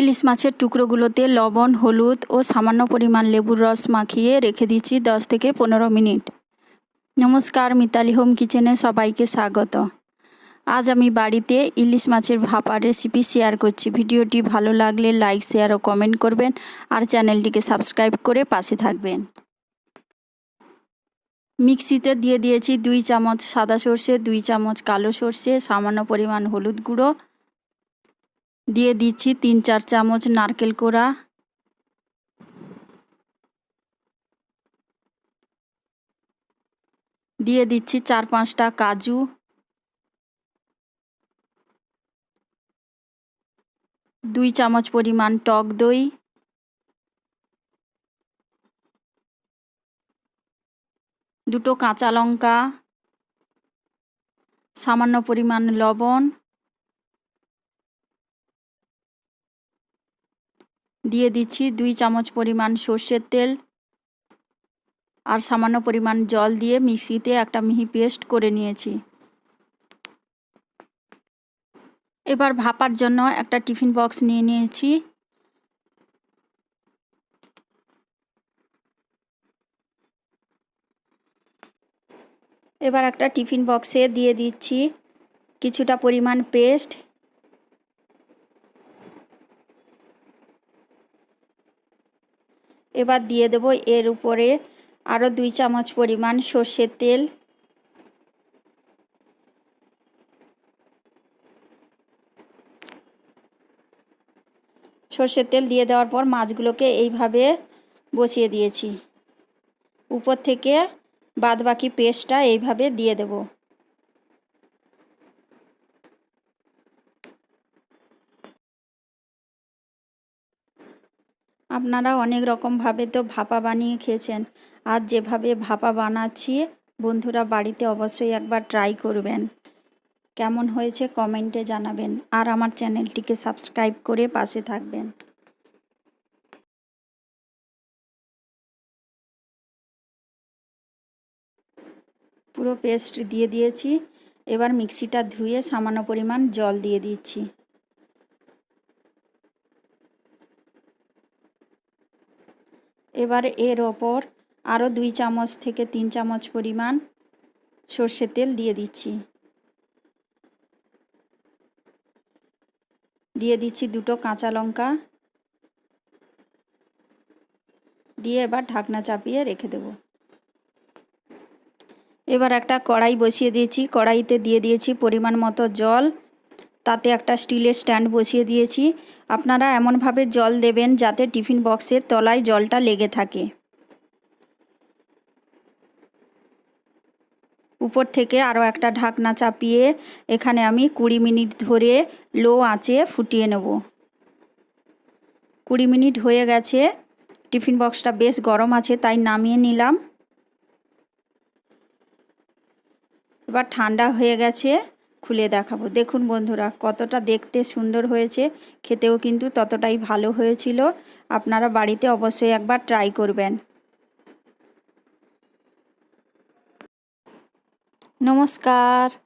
ইলিশ মাছের টুকরোগুলোতে লবণ, হলুদ ও সামান্য পরিমাণ লেবুর রস মাখিয়ে রেখে দিচ্ছি দশ থেকে পনেরো মিনিট। নমস্কার, মিতালি হোম কিচেনে সবাইকে স্বাগত। আজ আমি বাড়িতে ইলিশ মাছের ভাপা রেসিপি শেয়ার করছি। ভিডিওটি ভালো লাগলে লাইক, শেয়ার ও কমেন্ট করবেন আর চ্যানেলটিকে সাবস্ক্রাইব করে পাশে থাকবেন। মিক্সিতে দিয়ে দিয়েছি দুই চামচ সাদা সর্ষে, দুই চামচ কালো সর্ষে, সামান্য পরিমাণ হলুদ গুঁড়ো দিয়ে দিচ্ছি তিন চার চামচ নারকেল কোড়া। দিয়ে দিচ্ছি চার পাঁচটা কাজু। দুই চামচ পরিমাণ টক দই। দুটো কাঁচা লঙ্কা। সামান্য পরিমাণ লবণ। দিয়ে দিচ্ছি দুই চামচ পরিমাণ সর্ষের তেল আর সামান্য পরিমাণ জল দিয়ে মিক্সিতে একটা মিহি পেস্ট করে নিয়েছি। এবার ভাপার জন্য একটা টিফিন বক্স নিয়ে নিয়েছি। এবার একটা টিফিন বক্সে দিয়ে দিচ্ছি কিছুটা পরিমাণ পেস্ট এবার দিয়ে দেব এর উপরে আরও দুই চামচ পরিমাণ সর্ষের তেল। সর্ষের তেল দিয়ে দেওয়ার পর মাছগুলোকে এইভাবে বসিয়ে দিয়েছি। উপর থেকে বাদ বাকি পেস্টটা এইভাবে দিয়ে দেব। আপনারা অনেক রকমভাবে তো ভাপা বানিয়ে খেয়েছেন। আর যেভাবে ভাপা বানাচ্ছি, বন্ধুরা বাড়িতে অবশ্যই একবার ট্রাই করবেন। কেমন হয়েছে কমেন্টে জানাবেন। আর আমার চ্যানেলটিকে সাবস্ক্রাইব করে পাশে থাকবেন। পুরো পেস্ট দিয়ে দিয়েছি। এবার মিক্সিটা ধুয়ে সামান্য পরিমাণ জল দিয়ে দিচ্ছি। এবার এর ওপর আরও দুই চামচ থেকে তিন চামচ পরিমাণ সর্ষের তেল দিয়ে দিচ্ছি। দিয়ে দিচ্ছি দুটো কাঁচা লঙ্কা। দিয়ে এবার ঢাকনা চাপিয়ে রেখে দেব। এবার একটা কড়াই বসিয়ে দিয়েছি। কড়াইতে দিয়ে দিয়েছি পরিমাণ মতো জল। তাতে একটা স্টিলের স্ট্যান্ড বসিয়ে দিয়েছি। আপনারা এমনভাবে জল দেবেন যাতে টিফিন বক্সের তলায় জলটা লেগে থাকে। উপর থেকে আরও একটা ঢাকনা চাপিয়ে এখানে আমি কুড়ি মিনিট ধরে লো আঁচে ফুটিয়ে নেব। কুড়ি মিনিট হয়ে গেছে। টিফিন বক্সটা বেশ গরম আছে, তাই নামিয়ে নিলাম। এবার ঠান্ডা হয়ে গেছে। খুলে দেখাবো। দেখুন বন্ধুরা, কতটা দেখতে সুন্দর হয়েছে। খেতেও কিন্তু ততটাই ভালো হয়েছিল। আপনারা বাড়িতে অবশ্যই একবার ট্রাই করবেন। নমস্কার।